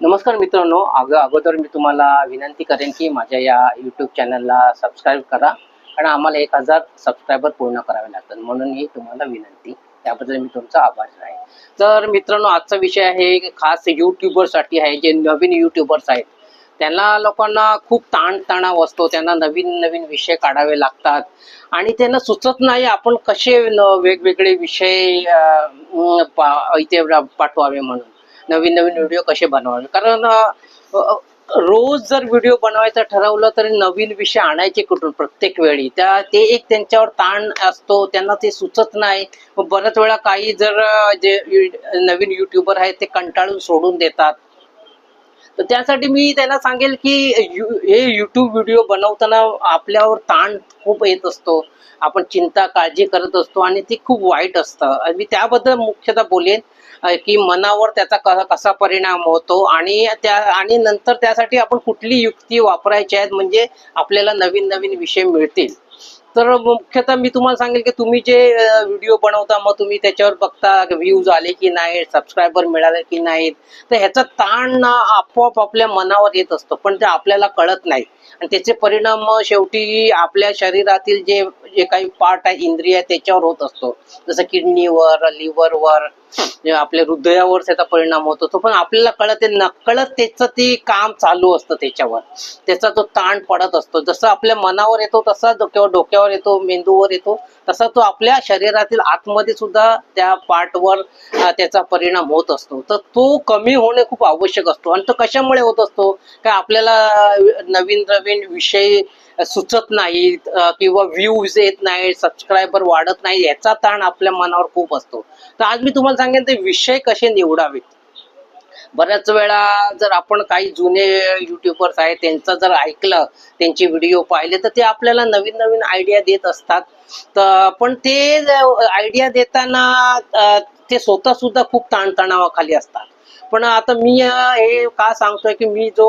नमस्कार मित्रांनो अग अगोदर मी तुम्हाला विनंती करेन की माझ्या या यूट्यूब चॅनलला सबस्क्राईब करा आणि आम्हाला एक हजार सबस्क्रायबर पूर्ण करावे लागतात म्हणून ही तुम्हाला विनंती. त्याबद्दल मी तुमचा आभार आहे. तर मित्रांनो आजचा विषय आहे खास युट्यूबरसाठी आहे जे नवीन युट्यूबर्स आहेत. त्यांना लोकांना खूप ताणतणाव असतो त्यांना नवीन नवीन विषय काढावे लागतात आणि त्यांना सुचत नाही आपण कसे वेगवेगळे विषय पा- इथे पाठवावे म्हणून. नवीन नवीन व्हिडिओ कसे बनवावे? कारण रोज जर व्हिडिओ बनवायचा ठरवलं तर नवीन विषय आणायचे कुठून प्रत्येक वेळी? त्या ते एक त्यांच्यावर ताण असतो त्यांना ते सुचत नाही. बऱ्याच वेळा काही जर जे नवीन युट्यूबर आहेत ते कंटाळून सोडून देतात. तर त्यासाठी मी त्यांना सांगेल की हे युट्यूब व्हिडिओ बनवताना आपल्यावर ताण खूप येत असतो. आपण चिंता काळजी करत असतो आणि ते खूप वाईट असतं. आणि मी त्याबद्दल मुख्यतः बोलेन की मनावर त्याचा कसा परिणाम होतो आणि त्या आणि नंतर त्यासाठी आपण कुठली युक्ती वापरायची आहेत म्हणजे आपल्याला नवीन नवीन विषय मिळतील. तर मुख्यतः मी तुम्हाला सांगेल की तुम्ही जे व्हिडिओ बनवता मग तुम्ही त्याच्यावर बघता व्ह्यूज आले की नाही सबस्क्रायबर मिळाले की नाहीत. तर ह्याचा ताण ना आपोआप आपल्या मनावर येत असतो पण ते आपल्याला कळत नाही. आणि त्याचे परिणाम शेवटी आपल्या शरीरातील जे जे काही पार्ट आहे इंद्रिय त्याच्यावर होत असतो. जसं किडनीवर लिव्हरवर आपल्या हृदयावर त्याचा परिणाम होतो तो पण आपल्याला कळत नकळत त्याचं ते काम चालू असतं त्याच्यावर. त्याचा तो ताण पडत असतो जसं आपल्या मनावर येतो तसा डोक्यावर डोक्यावर येतो मेंदूवर येतो तसा तो आपल्या शरीरातील आतमध्ये सुद्धा त्या पार्टवर त्याचा परिणाम होत असतो. तर तो कमी होणे खूप आवश्यक असतो. आणि तो कशामुळे होत असतो? काय आपल्याला नवीन नवीन विषय सुचत नाहीत किंवा व्ह्यूज येत नाही सबस्क्रायबर वाढत नाही याचा ताण आपल्या मनावर खूप असतो. तर आज मी तुम्हाला सांगेन ते विषय कसे निवडावेत? बऱ्याच वेळा जर आपण काही जुने युट्यूबर्स आहेत त्यांचं जर ऐकलं त्यांचे व्हिडिओ पाहिले तर ते आपल्याला नवीन नवीन आयडिया देत असतात. तर पण ते आयडिया देताना ते स्वतः सुद्धा खूप ताणतणावाखाली असतात. पण आता मी हे का सांगतोय की मी जो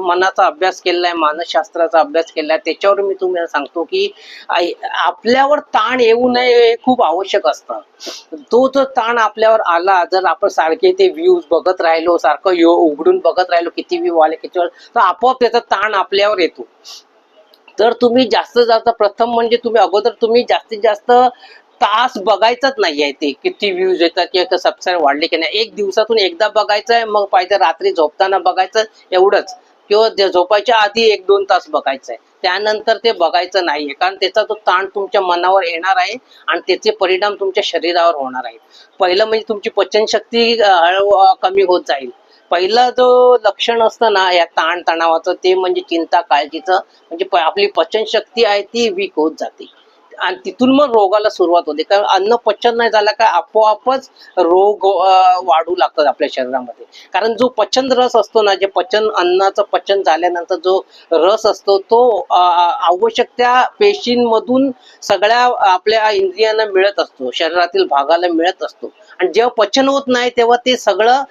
मनाचा अभ्यास केलाय मानसशास्त्राचा अभ्यास केलाय त्याच्यावर मी तुम्हाला सांगतो की आपल्यावर ताण येऊ नये हे खूप आवश्यक असतं. तो जो ताण आपल्यावर आला जर आपण सारखे ते व्ह्यूज बघत राहिलो सारखं यो उघडून बघत राहिलो किती व्ह्यू आले किती तर आपोआप त्याचा ताण आपल्यावर येतो. तर तुम्ही जास्तीत जास्त प्रथम म्हणजे तुम्ही अगोदर तुम्ही जास्तीत जास्त तास बघायचंच नाही आहे ते. किती व्ह्यूज येतात किंवा सबस्क्राईब वाढले की नाही. एक दिवसातून एकदा बघायचं आहे मग पाहिजे रात्री झोपताना बघायचं एवढंच. किंवा झोपायच्या आधी एक दोन तास बघायचं आहे त्यानंतर ते बघायचं नाहीये. कारण त्याचा तो ताण तुमच्या मनावर येणार आहे आणि त्याचे परिणाम तुमच्या शरीरावर होणार आहेत. पहिलं म्हणजे तुमची पचनशक्ती हळू कमी होत जाईल. पहिलं जो लक्षण असतं ना या ताण तणावाचं ते म्हणजे चिंता काळजीचं. म्हणजे आपली पचनशक्ती आहे ती वीक होत जाते. आणि तिथून मग रोगाला सुरुवात होते. कारण अन्न पचन नाही झालं का आपोआपच रोग वाढू लागतात आपल्या शरीरामध्ये. कारण जो पचन रस असतो ना जे पचन अन्नाचं पचन झाल्यानंतर जो रस असतो तो आवश्यक त्या पेशींमधून सगळ्या आपल्या इंद्रियांना मिळत असतो. शरीरातील भागाला मिळत असतो. आणि जेव्हा पचन होत नाही तेव्हा ते सगळं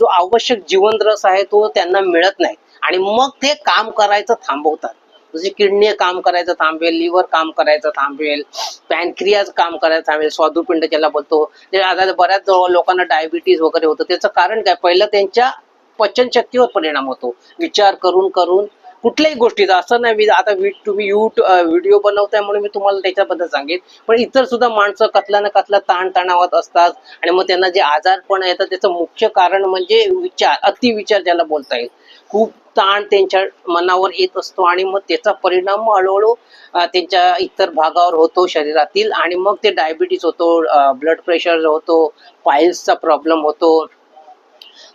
जो आवश्यक जीवन रस आहे तो त्यांना मिळत नाही. आणि मग ते काम करायचं थांबवतात. जसे किडनी काम करायचं थांबेल लिव्हर काम करायचं थांबेल पॅनक्रियाज काम करायचं थांबेल स्वादुपिंड ज्याला बोलतो. ते आता बऱ्याच लोकांना डायबिटीज वगैरे होतं त्याचं कारण काय? पहिलं त्यांच्या पचनशक्तीवर परिणाम होतो. विचार करून करून कुठल्याही गोष्टीचा असं नाही मी आता तुम्ही युट व्हिडिओ बनवताय म्हणून मी तुम्हाला त्याच्याबद्दल सांगेन. पण इतर सुद्धा माणसं कसला ना कसला ताणतणावात असतात आणि मग त्यांना जे आजारपण येतात त्याचं मुख्य कारण म्हणजे विचार अतिविचार ज्याला बोलता येईल. खूप ताण त्यांच्या मनावर येत असतो आणि मग त्याचा परिणाम हळूहळू त्यांच्या इतर भागावर होतो शरीरातील आणि मग ते डायबिटीज होतो ब्लड प्रेशर होतो पायल्सचा प्रॉब्लेम होतो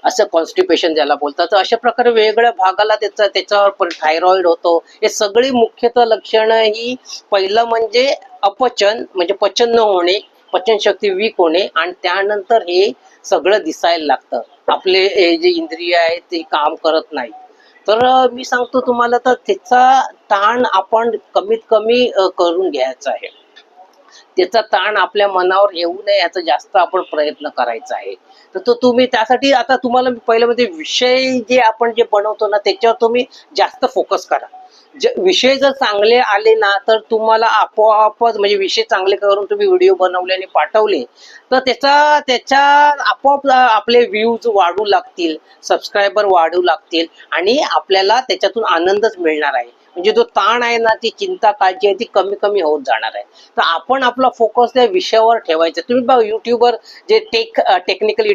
असं कॉन्स्टिपेशन ज्याला बोलतात. तर अशा प्रकारे वेगवेगळ्या भागाला त्याचा त्याच्यावर थायरॉइड होतो. हे सगळी मुख्यतः लक्षणं ही पहिलं म्हणजे अपचन म्हणजे पचन न होणे पचनशक्ती वीक होणे आणि त्यानंतर हे सगळं दिसायला लागतं. आपले जे इंद्रिय आहे ते काम करत नाही तर मी सांगतो तुम्हाला तर त्याचा ताण आपण कमीत कमी करून घ्यायचा आहे. त्याचा ताण आपल्या मनावर येऊ नये याचा जास्त आपण प्रयत्न करायचा आहे. तर तो तुम्ही त्यासाठी आता तुम्हाला मी पहिलं म्हणजे विषय जे आपण जे बनवतो ना त्याच्यावर तुम्ही जास्त फोकस करा. विषय जर चांगले आले ना तर तुम्हाला आपोआपच म्हणजे विषय चांगले करून तुम्ही व्हिडिओ बनवले आणि पाठवले तर त्याचा त्याच्या आपोआप आपले व्ह्यूज वाढू लागतील सबस्क्रायबर वाढू लागतील आणि आपल्याला त्याच्यातून आनंदच मिळणार आहे. म्हणजे जो ताण आहे ना ती चिंता काळजी आहे ती कमी कमी होत जाणार आहे. तर आपण आपला फोकस त्या विषयावर ठेवायचा. तुम्ही बघा युट्यूबवर जे टेक टेक्निकल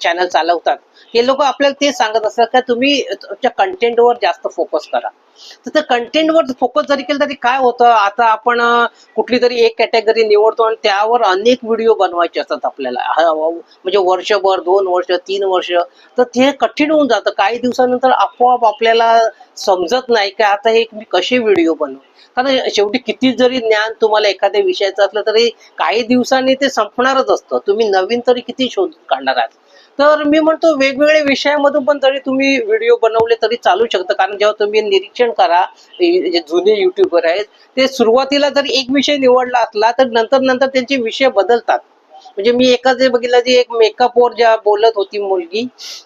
चॅनल चालवतात हे लोक आपल्याला ते सांगत असतात का तुम्ही तुमच्या कंटेंटवर जास्त फोकस करा. तर त्या कंटेंटवर फोकस जरी केलं तरी काय होतं? आता आपण कुठली तरी एक कॅटेगरी निवडतो आणि त्यावर अनेक व्हिडिओ बनवायचे असतात आपल्याला. म्हणजे वर्षभर दोन वर्ष तीन वर्ष. तर ते कठीण होऊन जातं. काही दिवसानंतर आपोआप आपल्याला समजत नाही की आता हे मी कसे व्हिडिओ बनवू कारण शेवटी किती जरी ज्ञान तुम्हाला एखाद्या विषयाचं असलं तरी काही दिवसांनी ते संपणारच असतं. तुम्ही नवीन तरी किती शोध काढणार आहात? तर मी म्हणतो वेगवेगळ्या विषयामधून पण जरी तुम्ही व्हिडिओ बनवले तरी चालू शकतं. कारण जेव्हा तुम्ही निरीक्षण करा जे जुने युट्यूबर आहेत ते सुरुवातीला जर एक विषय निवडला असला तर नंतर नंतर त्यांचे विषय बदलतात. म्हणजे मी एका जे बघितलं जे एक मेकअपवर ज्या बोलत होती मुलगी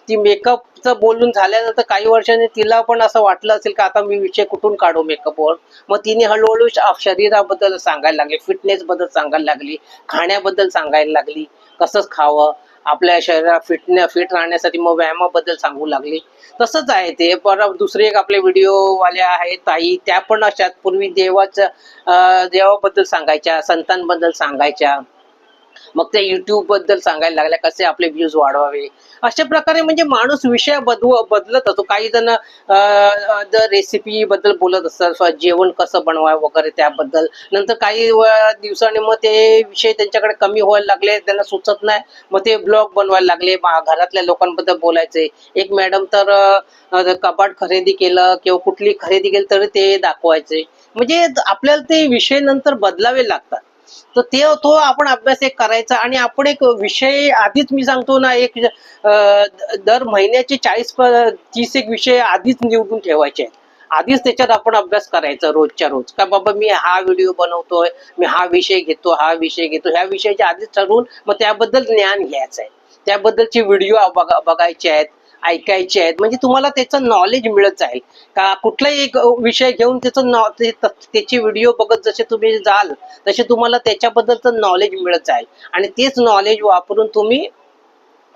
ती मेकअपचं बोलून झाल्यानंतर काही वर्षांनी तिला पण असं वाटलं असेल की आता मी विषय कुठून काढू मेकअपवर मग तिने हळूहळू शरीराबद्दल सांगायला लागली फिटनेस बद्दल सांगायला लागली खाण्याबद्दल सांगायला लागली कसंच खावं आपल्या शरीरात फिटने फिट राहण्यासाठी मग व्यायामाबद्दल सांगू लागले. तसंच आहे ते. परत दुसरे एक आपले व्हिडिओ आहेत ताई. त्या पण अशात. पूर्वी देवाच्या अं, देवाबद्दल सांगायच्या संतांबद्दल सांगायच्या. मग ते युट्यूबबद्दल सांगायला लागल्या कसे आपले व्ह्यूज वाढवावे? अशा प्रकारे म्हणजे माणूस विषय बदव बदलत असतो. काही जण रेसिपी बद्दल बोलत असतात जेवण कसं बनवावं वगैरे त्याबद्दल. नंतर काही दिवसांनी मग ते विषय त्यांच्याकडे कमी व्हायला लागले त्यांना सुचत नाही. मग ते ब्लॉग बनवायला लागले घरातल्या लोकांबद्दल बोलायचे. एक मॅडम तर कपाट खरेदी केलं किंवा कुठली खरेदी केली तरी ते दाखवायचे. म्हणजे आपल्याला ते विषय नंतर बदलावे लागतात. तर ते तो आपण अभ्यास एक करायचा आणि आपण एक विषय आधीच मी सांगतो ना एक दर महिन्याचे चाळीस तीस एक विषय आधीच निवडून ठेवायचे आहेत. आधीच त्याच्यात आपण अभ्यास करायचा रोजच्या रोज. का बाबा मी हा व्हिडिओ बनवतोय मी हा विषय घेतो हा विषय घेतो ह्या विषयाचे आधीच ठरवून मग त्याबद्दल ज्ञान घ्यायचं आहे त्याबद्दलचे व्हिडिओ बघायचे आहेत. ऐकायचे आहेत. म्हणजे तुम्हाला त्याचं नॉलेज मिळत जाईल. का कुठलाही एक विषय घेऊन त्याचं नॉ त्याचे व्हिडिओ बघत जसे तुम्ही जाल तसे तुम्हाला त्याच्याबद्दलचं नॉलेज मिळत जाईल. आणि तेच नॉलेज वापरून तुम्ही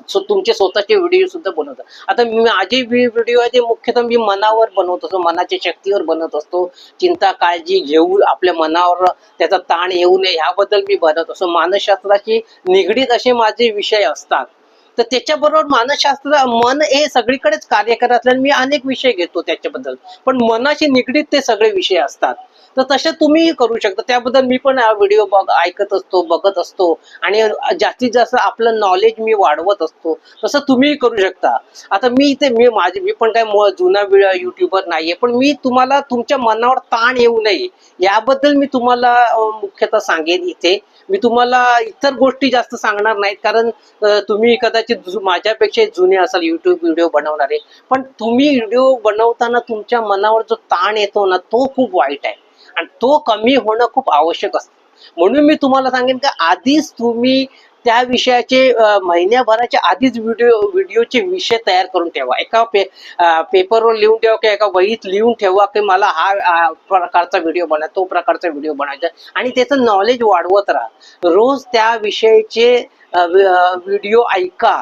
सो तुमचे स्वतःचे व्हिडिओ सुद्धा बनवतात आता मी माझे व्हिडिओ आहे ते मुख्यतः मी मनावर बनवत असतो मनाच्या शक्तीवर बनवत असतो. चिंता काळजी घेऊ आपल्या मनावर त्याचा ताण येऊ नये ह्याबद्दल मी बनवत असतो. मानसशास्त्राशी निगडीत असे माझे विषय असतात. तर त्याच्याबरोबर मानसशास्त्र मन हे सगळीकडेच कार्य करत असल्याने मी अनेक विषय घेतो त्याच्याबद्दल. पण मनाशी निगडीत ते सगळे विषय असतात. तर तसे तुम्हीही करू शकता. त्याबद्दल मी पण व्हिडिओ बघ ऐकत असतो बघत असतो. आणि जास्तीत जास्त आपलं नॉलेज मी वाढवत असतो. तसं तुम्हीही करू शकता. आता मी इथे मी माझे मी पण काय जुना युट्यूबर नाहीये. पण मी तुम्हाला तुमच्या मनावर ताण येऊ नये. याबद्दल मी तुम्हाला मुख्यतः सांगेन इथे. मी तुम्हाला इतर गोष्टी जास्त सांगणार नाहीत. कारण तुम्ही कदाचित माझ्यापेक्षा जुने असाल युट्यूब व्हिडिओ बनवणारे. पण तुम्ही व्हिडिओ बनवताना तुमच्या मनावर जो ताण येतो ना तो खूप वाईट आहे. आणि तो कमी होणं खूप आवश्यक असतं. म्हणून मी तुम्हाला सांगेन का आधीच तुम्ही त्या विषयाचे महिन्याभराच्या आधीच व्हिडिओ व्हिडिओचे विषय तयार करून ठेवा. एका पे पेपरवर लिहून ठेवा किंवा एका वहीत लिहून ठेवा की मला हा प्रकारचा व्हिडिओ बनवा तो प्रकारचा व्हिडिओ बनायचा आणि त्याचं नॉलेज वाढवत राहा. रोज त्या विषयाचे व्हिडिओ ऐका.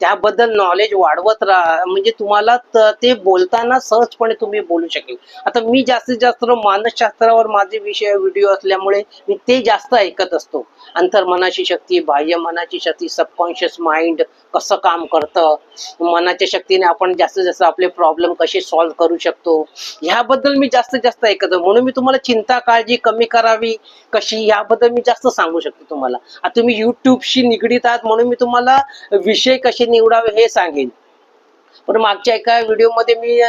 त्याबद्दल नॉलेज वाढवत राहा म्हणजे तुम्हाला ते बोलताना सहजपणे तुम्ही बोलू शकेल. आता मी जास्तीत जास्त मानसशास्त्रावर माझे विषय व्हिडिओ असल्यामुळे मी ते जास्त ऐकत असतो. अंतर्मनाची शक्ती बाह्य मनाची शक्ती सबकॉन्शियस माइंड कसं काम करतं? मनाच्या शक्तीने आपण जास्तीत जास्त आपले प्रॉब्लेम कसे सॉल्व्ह करू शकतो? ह्याबद्दल मी जास्तीत जास्त ऐकत म्हणून मी तुम्हाला चिंता काळजी कमी करावी कशी याबद्दल मी जास्त सांगू शकतो तुम्हाला. आता तुम्ही युट्यूबशी निगडीत आहात म्हणून मी तुम्हाला विषय कसे निवडावे हे सांगेन. पण मागच्या एका व्हिडिओमध्ये मी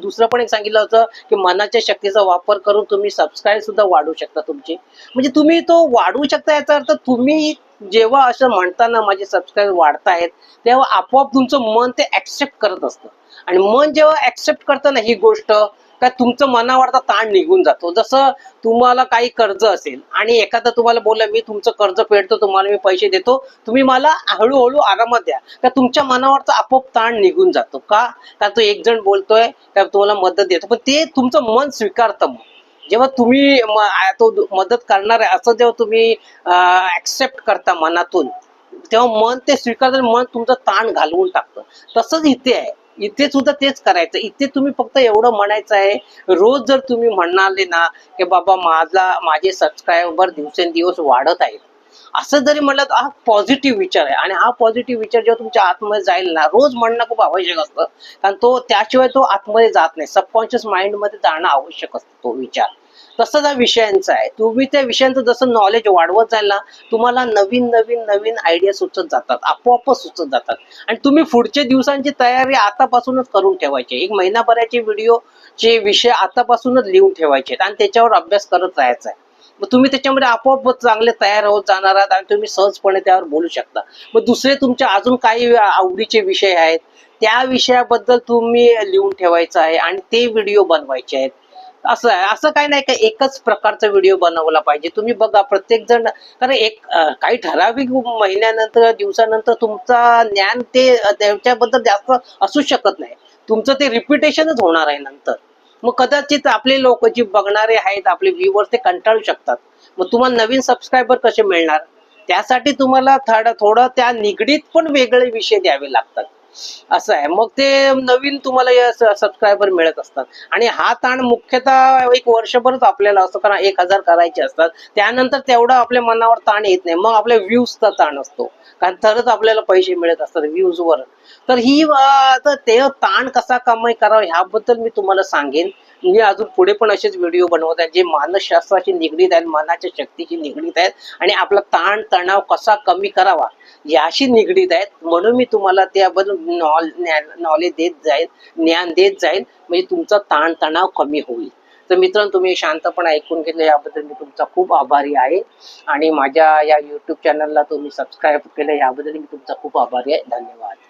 दुसरं पण एक सांगितलं होतं की मनाच्या शक्तीचा वापर करून तुम्ही सबस्क्राईब सुद्धा वाढवू शकता तुमची. म्हणजे तुम्ही तो वाढवू शकता याचा अर्थ तुम्ही जेव्हा असं म्हणताना माझे सबस्क्राईब वाढतायत तेव्हा आपोआप तुमचं मन ते ऍक्सेप्ट करत असतं. आणि मन जेव्हा ऍक्सेप्ट करतं ना ही गोष्ट का तुमचं मनावरचा ताण निघून जातो. जसं तुम्हाला काही कर्ज असेल आणि एखादा तुम्हाला बोललं मी तुमचं कर्ज फेडतो तुम्हाला मी पैसे देतो तुम्ही मला हळूहळू आरामात द्या. का तुमच्या मनावरचा आपोआप ताण निघून जातो. का? का तो एक जण बोलतोय का तुम्हाला मदत देतो. पण ते तुमचं मन स्वीकारतं मग. जेव्हा तुम्ही तो मदत करणार आहे असं जेव्हा तुम्ही ऍक्सेप्ट करता मनातून तेव्हा मन ते स्वीकारतं मन तुमचं ताण घालवून टाकतं. तसंच इथे आहे. इथे सुद्धा तेच करायचं. इथे तुम्ही फक्त एवढं म्हणायचं आहे रोज जर तुम्ही म्हणाले ना की बाबा माझा माझे सबस्क्रायबर दिवसेंदिवस वाढत आहेत. असं जरी म्हणलं तर हा पॉझिटिव्ह विचार आहे. आणि हा पॉझिटिव्ह विचार जेव्हा तुमच्या आतमध्ये जाईल ना रोज म्हणणं खूप आवश्यक असतं. कारण तो त्याशिवाय तो आतमध्ये जात नाही. सबकॉन्शियस माइंडमध्ये जाणं आवश्यक असतं तो विचार. तसं त्या विषयांचा आहे तुम्ही त्या विषयांचं जसं नॉलेज वाढवत जाईल ना तुम्हाला नवीन नवीन नवीन आयडिया सुचत जातात आपोआपच सुचत जातात. आणि तुम्ही पुढच्या दिवसांची तयारी आतापासूनच करून ठेवायची एक महिनाभराचे व्हिडिओ चे विषय आतापासूनच लिहून ठेवायचे आणि त्याच्यावर अभ्यास करत राहायचा आहे. मग तुम्ही त्याच्यामध्ये आपोआप चांगले तयार होत जाणार आहात आणि तुम्ही सहजपणे त्यावर बोलू शकता. मग दुसरे तुमच्या अजून काही आवडीचे विषय आहेत त्या विषयाबद्दल तुम्ही लिहून ठेवायचं आहे आणि ते व्हिडिओ बनवायचे आहेत. असं आहे. असं काही नाही का एकच प्रकारचा व्हिडिओ बनवला पाहिजे. तुम्ही बघा प्रत्येक जण कारण एक काही ठराविक महिन्यानंतर दिवसानंतर तुमचा ज्ञान ते त्याच्याबद्दल जास्त असू शकत नाही. तुमचं ते रिपिटेशनच होणार आहे नंतर. मग कदाचित आपले लोक जे बघणारे आहेत आपले व्ह्युअर्स ते कंटाळू शकतात. मग तुम्हाला नवीन सबस्क्रायबर कसे मिळणार? त्यासाठी तुम्हाला थोडं थोडं त्या निगडीत पण वेगळे विषय द्यावे लागतात. असं आहे. मग ते नवीन तुम्हाला सबस्क्रायबर मिळत असतात. आणि हा ताण मुख्यतः एक वर्षभरच आपल्याला असतो कारण एक हजार करायचे असतात. त्यानंतर तेवढा आपल्या मनावर ताण येत नाही. मग आपल्या व्ह्यूजचा ताण असतो. कारण तरच आपल्याला पैसे मिळत असतात व्ह्यूजवर. वर तर ही तर ते ताण कसा कमाई करावा ह्याबद्दल मी तुम्हाला सांगेन. मी अजून पुढे पण असेच व्हिडिओ बनवत आहे जे मानसशास्त्राशी निगडीत आहेत मनाच्या शक्तीशी निगडीत आहेत आणि आपला ताण तणाव कसा कमी करावा याशी निगडीत आहेत. म्हणून मी तुम्हाला त्याबद्दल नॉलेज देत जाईल ज्ञान देत जाईल म्हणजे तुमचा ताण तणाव कमी होईल. तर मित्रांनो तुम्ही शांतपणे ऐकून घेतलं याबद्दल मी तुमचा खूप आभारी आहे. आणि माझ्या या यूट्यूब चॅनलला तुम्ही सबस्क्राईब केलं याबद्दल मी तुमचा खूप आभारी आहे. धन्यवाद.